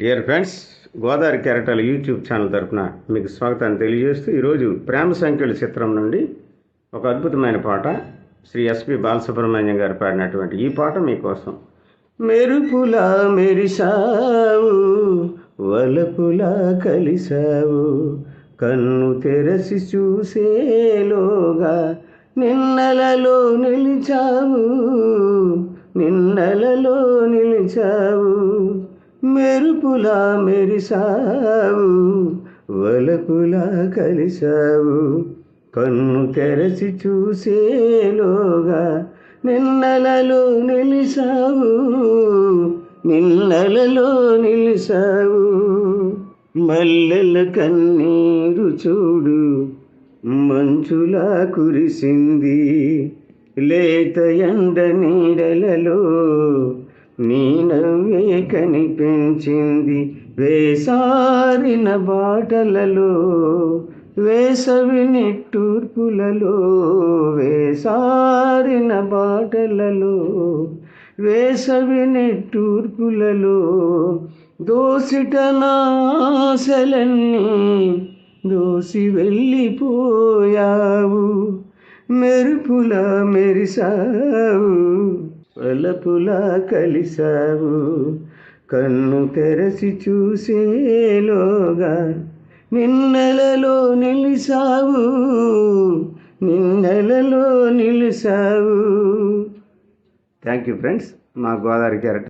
Dear friends Godavari కెరటాల YouTube channel తరపున మీకు స్వాగతాన్ని తెలియజేస్తూ ఈరోజు ప్రేమ సంఖ్యల చిత్రం నుండి ఒక అద్భుతమైన పాట శ్రీ ఎస్పి బాలసుబ్రహ్మణ్యం గారు పాడినటువంటి ఈ పాట మీకోసం. మెరుపులా మెరిసావు వలపులా కలిసావు కన్ను తెరసి చూసేలోగా నిన్నలలో నిలిచావు నిన్నలలో నిలిచావు. మెరుపులా మెరిసావు వలపులా కలిసావు కన్ను తెరచి చూసేలోగా నిన్నలలో నిలిసావు నిన్నలలో నిలిసావు. మల్లెల కన్నీరు చూడు మంచులా కురిసింది లేత ఎండ నీడలలో నీ నవ్వే కనిపించింది వేసారిన బాటలలో వేసవి నిట్టూర్పులలో వేసారిన బాటలలో వేసవి నిట్టూర్పులలో దోసిట నాశలన్నీ దోసి వెళ్ళిపోయావు మెరుపుల మెరిసావు. వలపులా కలిసావు కన్ను తెరచి చూసేలోగా నిన్నెలలో నిలిసావు నిన్నెలలో నిలిసావు థ్యాంక్ యూ ఫ్రెండ్స్ మా గోదావరి క్యారెక్టర్.